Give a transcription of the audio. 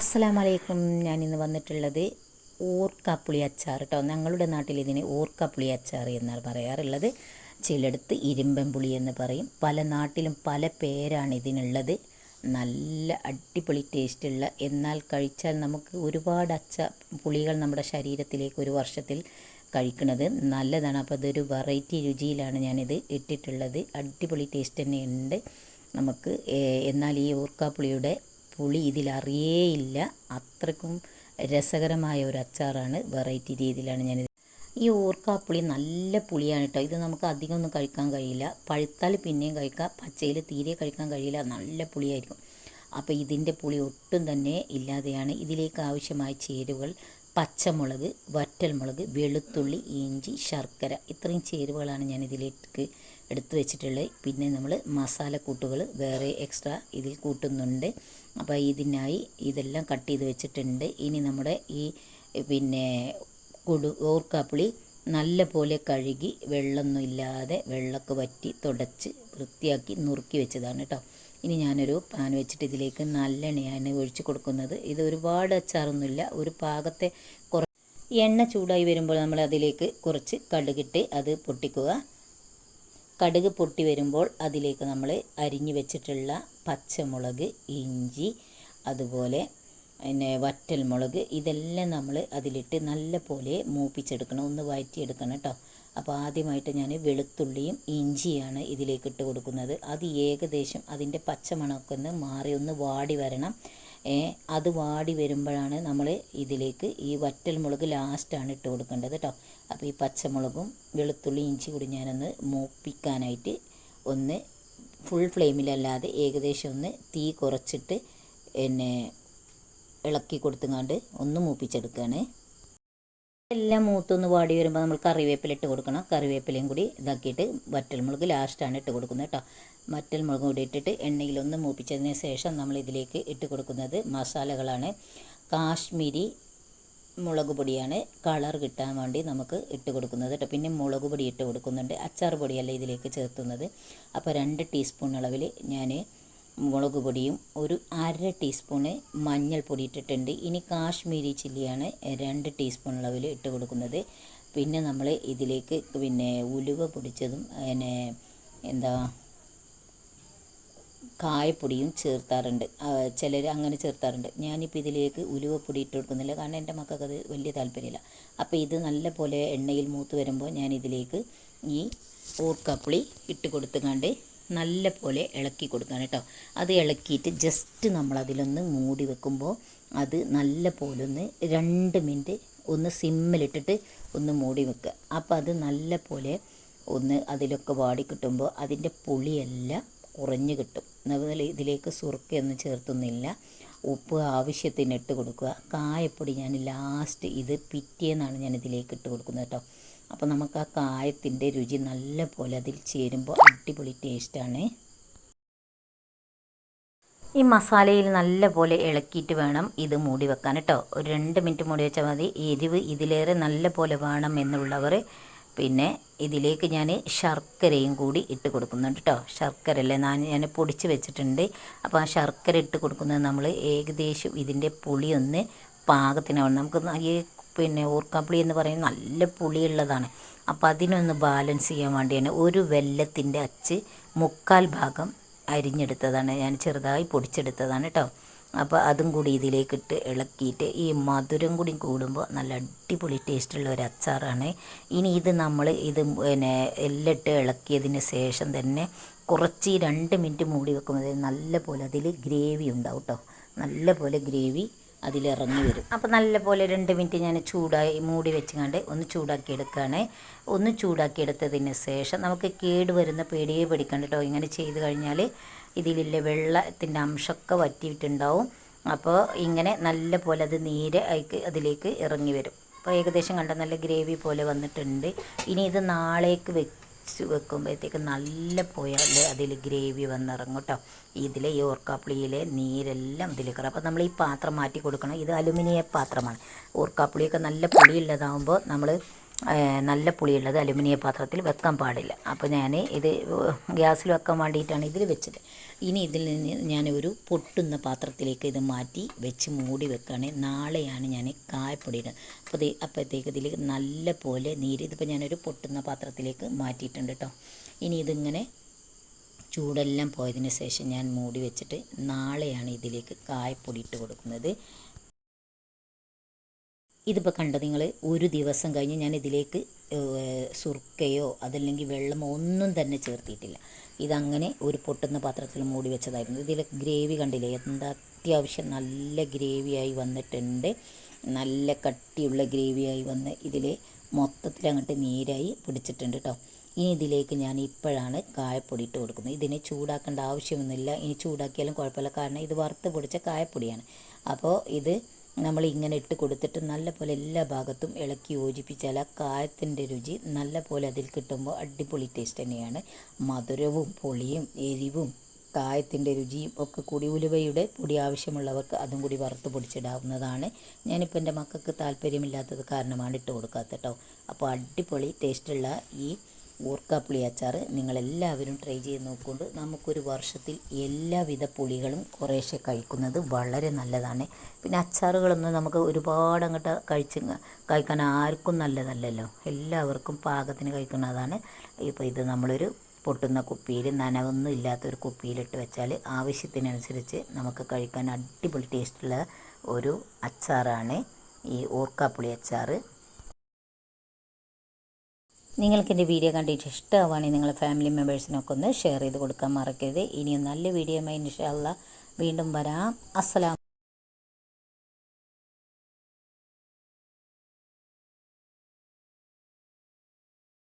അസ്സലാമലൈക്കും. ഞാൻ ഇന്ന് വന്നിട്ടുള്ളത് ഓർക്കാപ്പുളി അച്ചാർ കേട്ടോ ഞങ്ങളുടെ നാട്ടിൽ ഇതിന് ഓർക്കാപ്പുളി അച്ചാർ എന്നാണ് പറയാറുള്ളത്. ചിലടത്ത് ഇരുമ്പൻ പുളി എന്ന് പറയും. പല നാട്ടിലും പല പേരാണ് ഇതിനുള്ളത്. നല്ല അടിപൊളി ടേസ്റ്റുള്ള എന്നാൽ കഴിച്ചാൽ നമുക്ക് ഒരുപാട് അച്ച പുളികൾ നമ്മുടെ ശരീരത്തിലേക്ക് ഒരു വർഷത്തിൽ കഴിക്കുന്നത് നല്ലതാണ്. അപ്പോൾ അതൊരു വെറൈറ്റി രുചിയിലാണ് ഞാനിത് ഇട്ടിട്ടുള്ളത്. അടിപൊളി ടേസ്റ്റ് തന്നെയുണ്ട്. നമുക്ക് എന്നാൽ ഈ ഓർക്കാപ്പുളിയുടെ പുളി ഇതിലറിയേയില്ല. അത്രക്കും രസകരമായ ഒരു അച്ചാറാണ്. വെറൈറ്റി രീതിയിലാണ് ഞാനിത്. ഈ ഓർക്കാപ്പുളി നല്ല പുളിയാണ് കേട്ടോ. ഇത് നമുക്ക് അധികം ഒന്നും കഴിക്കാൻ കഴിയില്ല. പഴുത്താൽ പിന്നെയും കഴിക്കാം. പച്ചയിൽ തീരെ കഴിക്കാൻ കഴിയില്ല. നല്ല പുളിയായിരിക്കും. അപ്പോൾ ഇതിന്റെ പുളി ഒട്ടും തന്നെ ഇല്ലാതെയാണ് ഇതിലേക്ക് ആവശ്യമായ ചേരുവകൾ പച്ചമുളക് വറ്റൽമുളക് വെളുത്തുള്ളി ഇഞ്ചി ശർക്കര ഇത്രയും ചേരുവകളാണ് ഞാൻ ഇതിലേക്ക് എടുത്തു വെച്ചിട്ടുള്ളത്. പിന്നെ നമ്മൾ മസാലക്കൂട്ടുകൾ വേറെ എക്സ്ട്രാ ഇതിൽ കൂട്ടുന്നുണ്ട്. അപ്പോൾ ഇതിനായി ഇതെല്ലാം കട്ട് ചെയ്ത് വെച്ചിട്ടുണ്ട്. ഇനി നമ്മുടെ ഈ പിന്നെ കൊടു ഓർക്കാപ്പുളി നല്ല പോലെ കഴുകി വെള്ളമൊന്നും ഇല്ലാതെ വെള്ളമൊക്കെ വറ്റി തുടച്ച് വൃത്തിയാക്കി നുറുക്കി വെച്ചതാണ് കേട്ടോ ഇനി ഞാനൊരു പാൻ വെച്ചിട്ട് ഇതിലേക്ക് നല്ലെണ്ണയാണ് ഒഴിച്ച് കൊടുക്കുന്നത്. ഇത് ഒരുപാട് അച്ചാറൊന്നുമില്ല. ഒരു പാകത്തെ കുറ എണ്ണ ചൂടായി വരുമ്പോൾ നമ്മൾ അതിലേക്ക് കുറച്ച് കടുകിട്ട് അത് പൊട്ടിക്കുക. കടുക് പൊട്ടി വരുമ്പോൾ അതിലേക്ക് നമ്മൾ അരിഞ്ഞു വെച്ചിട്ടുള്ള പച്ചമുളക് ഇഞ്ചി അതുപോലെ പിന്നെ വറ്റൽമുളക് ഇതെല്ലാം നമ്മൾ അതിലിട്ട് നല്ല പോലെ മൂപ്പിച്ചെടുക്കണം. ഒന്ന് വഴറ്റിയെടുക്കണം കേട്ടോ. അപ്പോൾ ആദ്യമായിട്ട് ഞാൻ വെളുത്തുള്ളിയും ഇഞ്ചിയാണ് ഇതിലേക്ക് ഇട്ട് കൊടുക്കുന്നത്. അത് ഏകദേശം അതിന്റെ പച്ചമണമൊക്കെ ഒന്ന് മാറി ഒന്ന് വാടി വരണം. അത് വാടി വരുമ്പോഴാണ് നമ്മൾ ഇതിലേക്ക് ഈ വറ്റൽ വറ്റൽമുളക് ലാസ്റ്റാണ് ഇട്ട് കൊടുക്കേണ്ടത് കേട്ടോ അപ്പോൾ ഈ പച്ചമുളകും വെളുത്തുള്ളി ഇഞ്ചി കൂടി ഞാനൊന്ന് മൂപ്പിക്കാനായിട്ട് ഒന്ന് ഫുൾ ഫ്ലെയിമിലല്ലാതെ ഏകദേശം ഒന്ന് തീ കുറച്ചിട്ട് എന്നെ ഇളക്കി കൊടുത്തുങ്ങാണ്ട് ഒന്ന് മൂപ്പിച്ചെടുക്കുകയാണ് എല്ലാം മൂത്തൊന്ന് വാടി വരുമ്പോൾ നമ്മൾ കറിവേപ്പില ഇട്ട് കൊടുക്കണം. കറിവേപ്പിലയും കൂടി ഇതാക്കിയിട്ട് വറ്റൽമുളക് ലാസ്റ്റാണ് ഇട്ട് കൊടുക്കുന്നത് കേട്ടോ വറ്റൽമുളക് കൂടി ഇട്ടിട്ട് എണ്ണയിലൊന്ന് മൂപ്പിച്ചതിന് ശേഷം നമ്മൾ ഇതിലേക്ക് ഇട്ട് കൊടുക്കുന്നത് മസാലകളാണ്. കാശ്മീരി മുളക് പൊടിയാണ്. കളർ കിട്ടാൻ വേണ്ടി നമുക്ക് ഇട്ട് കൊടുക്കുന്നത് കേട്ടോ പിന്നെ മുളക് പൊടി ഇട്ട് കൊടുക്കുന്നുണ്ട്. അച്ചാർ പൊടിയല്ല ഇതിലേക്ക് ചേർത്തുന്നത്. അപ്പോൾ രണ്ട് ടീസ്പൂൺ അളവിൽ ഞാൻ മുളക് പൊടിയും ഒരു അര ടീസ്പൂണ് മഞ്ഞൾപ്പൊടി ഇട്ടിട്ടുണ്ട്. ഇനി കാശ്മീരി ചില്ലിയാണ് രണ്ട് ടീസ്പൂൺ അളവിൽ ഇട്ട് കൊടുക്കുന്നത്. പിന്നെ നമ്മൾ ഇതിലേക്ക് പിന്നെ ഉലുവ പൊടിച്ചതും പിന്നെ എന്താ കായപ്പൊടിയും ചേർത്താറുണ്ട്. ചിലർ അങ്ങനെ ചേർത്താറുണ്ട്. ഞാനിപ്പോൾ ഇതിലേക്ക് ഉലുവപ്പൊടി ഇട്ട് കൊടുക്കുന്നില്ല. കാരണം എന്റെ മക്കൾക്ക് അത് വലിയ താല്പര്യമില്ല. അപ്പോൾ ഇത് നല്ല പോലെ എണ്ണയിൽ മൂത്ത് വരുമ്പോൾ ഞാൻ ഇതിലേക്ക് ഈ ഓർക്കാപ്പുളി ഇട്ട് കൊടുത്തുകൊണ്ട് നല്ല പോലെ ഇളക്കി കൊടുക്കണം കേട്ടോ. അത് ഇളക്കിയിട്ട് ജസ്റ്റ് നമ്മൾ അതിലൊന്ന് മൂടി വെക്കുമ്പോൾ അത് നല്ല പോലെ ഒന്ന് രണ്ട് മിനിറ്റ് ഒന്ന് സിമ്മിലിട്ടിട്ട് ഒന്ന് മൂടി വെക്കുക. അപ്പോൾ അത് നല്ല പോലെ ഒന്ന് അതിലൊക്കെ വാടി കിട്ടുമ്പോൾ അതിന്റെ പുളിയെല്ലാം കുറഞ്ഞ് കിട്ടും. അതുപോലെ ഇതിലേക്ക് സുറുക്കയൊന്നും ചേർത്തൊന്നുമില്ല. ഉപ്പ് ആവശ്യത്തിന് ഇട്ട് കൊടുക്കുക. കായപ്പൊടി ഞാൻ ലാസ്റ്റ് ഇത് പിറ്റേന്നാണ് ഞാൻ ഇതിലേക്ക് ഇട്ട് കൊടുക്കുന്നത് കേട്ടോ. അപ്പോൾ നമുക്ക് ആ കായത്തിന്റെ രുചി നല്ല പോലെ അതിൽ ചേരുമ്പോൾ അടിപൊളി ടേസ്റ്റാണ് ഈ മസാലയിൽ നല്ല പോലെ ഇളക്കിയിട്ട് വേണം ഇത് മൂടി വെക്കാൻ കേട്ടോ ഒരു രണ്ട് മിനിറ്റ് മൂടി വെച്ചാൽ മതി. എരിവ് ഇതിലേറെ നല്ല പോലെ വേണം എന്നുള്ളവർ പിന്നെ ഇതിലേക്ക് ഞാൻ ശർക്കരയും കൂടി ഇട്ട് കൊടുക്കുന്നുണ്ട് കേട്ടോ ശർക്കര അല്ലേ ഞാൻ ഞാൻ പൊടിച്ച് വെച്ചിട്ടുണ്ട്. അപ്പോൾ ആ ശർക്കര ഇട്ട് കൊടുക്കുന്നത് നമ്മൾ ഏകദേശം ഇതിന്റെ പുളിയൊന്ന് പാകത്തിനാവണം. നമുക്ക് ഈ പിന്നെ ഓർക്കാപ്പുളി എന്ന് പറയുന്നത് നല്ല പുളിയുള്ളതാണ്. അപ്പോൾ അതിനൊന്ന് ബാലൻസ് ചെയ്യാൻ വേണ്ടിയാണ് ഒരു വെല്ലത്തിന്റെ അച്ച് മുക്കാൽ ഭാഗം അരിഞ്ഞെടുത്തതാണ്. ഞാൻ ചെറുതായി പൊടിച്ചെടുത്തതാണ് കേട്ടോ അപ്പോൾ അതും കൂടി ഇതിലേക്കിട്ട് ഇളക്കിയിട്ട് ഈ മധുരം കൂടി കൂടുമ്പോൾ നല്ല അടിപൊളി ടേസ്റ്റുള്ള ഒരു അച്ചാറാണ്. ഇനി ഇത് നമ്മൾ ഇത് പിന്നെ എല്ലിട്ട് ഇളക്കിയതിന് ശേഷം തന്നെ കുറച്ച് രണ്ട് മിനിറ്റ് മൂടി വെക്കുമ്പോൾ നല്ല പോലെ അതിൽ ഗ്രേവി ഉണ്ടാവും കേട്ടോ നല്ല പോലെ ഗ്രേവി അതിലിറങ്ങി വരും. അപ്പോൾ നല്ലപോലെ രണ്ട് മിനിറ്റ് ഞാൻ ചൂടായി മൂടി വെച്ചുകൊണ്ട് ഒന്ന് ചൂടാക്കി എടുക്കുകയാണ് ഒന്ന് ചൂടാക്കി എടുത്തതിന് ശേഷം നമുക്ക് കേട് വരുന്ന പേടിയെ പിടിക്കണ്ട കേട്ടോ ഇങ്ങനെ ചെയ്ത് കഴിഞ്ഞാൽ ഇതിലുള്ള വെള്ളത്തിന്റെ അംശമൊക്കെ വറ്റിയിട്ടുണ്ടാവും. അപ്പോൾ ഇങ്ങനെ നല്ല പോലെ അത് നീര് അതിലേക്ക് ഇറങ്ങി വരും. അപ്പോൾ ഏകദേശം കണ്ട നല്ല ഗ്രേവി പോലെ വന്നിട്ടുണ്ട്. ഇനി ഇത് നാളേക്ക് വെച്ച് വെക്കുമ്പോഴത്തേക്ക് നല്ല പോയാൽ അതിൽ ഗ്രേവി വന്നിറങ്ങും കേട്ടോ. ഇതിലെ ഈ ഓർക്കാപ്പുളിയിലെ നീരെല്ലാം ഇതിൽ കയറും. അപ്പോൾ നമ്മൾ ഈ പാത്രം മാറ്റി കൊടുക്കണം. ഇത് അലുമിനിയ പാത്രമാണ്. ഓർക്കാപ്പുളിയൊക്കെ നല്ല പുളിയുള്ളതാകുമ്പോൾ നമ്മൾ നല്ല പുളിയുള്ളത് അലുമിനിയ പാത്രത്തിൽ വെക്കാൻ പാടില്ല. അപ്പോൾ ഞാൻ ഇത് ഗ്യാസിൽ വെക്കാൻ വേണ്ടിയിട്ടാണ് ഇതിൽ വെച്ചത്. ഇനി ഇതിൽ നിന്ന് ഒരു പൊട്ടുന്ന പാത്രത്തിലേക്ക് ഇത് മാറ്റി വെച്ച് മൂടി വെക്കുകയാണ് നാളെയാണ് ഞാൻ കായപ്പൊടി ഇടുന്നത് അപ്പോൾ അപ്പോഴത്തേക്ക് ഇതിൽ നല്ല പോലെ നീര് ഇതിപ്പോൾ ഞാനൊരു പൊട്ടുന്ന പാത്രത്തിലേക്ക് മാറ്റിയിട്ടുണ്ട് കേട്ടോ ഇനി ഇതിങ്ങനെ ചൂടെല്ലാം പോയതിന് ശേഷം ഞാൻ മൂടി വെച്ചിട്ട് നാളെയാണ് ഇതിലേക്ക് കായപ്പൊടി ഇട്ട് കൊടുക്കുന്നത്. ഇതിപ്പോൾ കണ്ടോ നിങ്ങൾ ഒരു ദിവസം കഴിഞ്ഞ് ഞാൻ ഇതിലേക്ക് സുർക്കയോ അതല്ലെങ്കിൽ വെള്ളമോ ഒന്നും തന്നെ ചേർത്തിയിട്ടില്ല. ഇതങ്ങനെ ഒരു പൊട്ടുന്ന പാത്രത്തിൽ മൂടി വെച്ചതായിരുന്നു. ഇതിൽ ഗ്രേവി കണ്ടില്ലേ? എന്താ അത്യാവശ്യം നല്ല ഗ്രേവിയായി വന്നിട്ടുണ്ട്. നല്ല കട്ടിയുള്ള ഗ്രേവിയായി വന്ന് ഇതിൽ മൊത്തത്തിൽ അങ്ങോട്ട് നീരായി പിടിച്ചിട്ടുണ്ട് കേട്ടോ ഇനി ഇതിലേക്ക് ഞാൻ ഇപ്പോഴാണ് കായപ്പൊടി ഇട്ട് കൊടുക്കുന്നത്. ഇതിനെ ചൂടാക്കേണ്ട ആവശ്യമൊന്നുമില്ല. ഇനി ചൂടാക്കിയാലും കുഴപ്പമില്ല. കാരണം ഇത് വറുത്ത് പൊടിച്ച കായപ്പൊടിയാണ്. അപ്പോൾ ഇത് നമ്മൾ ഇങ്ങനെ ഇട്ട് കൊടുത്തിട്ട് നല്ല പോലെ എല്ലാ ഭാഗത്തും ഇളക്കി യോജിപ്പിച്ചാൽ ആ കായത്തിന്റെ രുചി നല്ല പോലെ അതിൽ കിട്ടുമ്പോൾ അടിപൊളി ടേസ്റ്റ് തന്നെയാണ്. മധുരവും പൊളിയും എരിവും കായത്തിന്റെ രുചിയും ഒക്കെ കൂടി ഉലുവയുടെ പൊടി ആവശ്യമുള്ളവർക്ക് അതും കൂടി വറുത്ത് പൊടിച്ചിടാവുന്നതാണ്. ഞാനിപ്പോൾ എന്റെ മക്കൾക്ക് താല്പര്യമില്ലാത്തത് കാരണമാണ് ഇട്ട് കൊടുക്കാത്തത് കേട്ടോ. അപ്പോൾ അടിപൊളി ടേസ്റ്റുള്ള ഈ ഊർക്കാപ്പുളി അച്ചാർ നിങ്ങളെല്ലാവരും ട്രൈ ചെയ്ത് നോക്കുകൊണ്ട് നമുക്കൊരു വർഷത്തിൽ എല്ലാവിധ പുളികളും കുറേശ്ശെ കഴിക്കുന്നത് വളരെ നല്ലതാണ്. പിന്നെ അച്ചാറുകളൊന്നും നമുക്ക് ഒരുപാട് അങ്ങോട്ട് കഴിച്ച് കഴിക്കാൻ ആർക്കും നല്ലതല്ലല്ലോ. എല്ലാവർക്കും പാകത്തിന് കഴിക്കുന്നതാണ്. ഇപ്പോൾ ഇത് നമ്മളൊരു പൊട്ടുന്ന കുപ്പിയിൽ നനവൊന്നും ഇല്ലാത്തൊരു കുപ്പിയിലിട്ട് വെച്ചാൽ ആവശ്യത്തിനനുസരിച്ച് നമുക്ക് കഴിക്കാൻ അടിപൊളി ടേസ്റ്റുള്ള ഒരു അച്ചാറാണ് ഈ ഓർക്കാപ്പുളി അച്ചാർ നിങ്ങൾക്ക് എന്റെ വീഡിയോ കണ്ടിട്ട് ഇഷ്ടമാവുകയാണെങ്കിൽ നിങ്ങളെ ഫാമിലി മെമ്പേഴ്സിനൊക്കെ ഒന്ന് ഷെയർ ചെയ്ത് കൊടുക്കാൻ മറക്കരുത്. ഇനിയും നല്ല വീഡിയോയുമായി ഇൻഷാല്ല വീണ്ടും വരാം. അസ്സലാം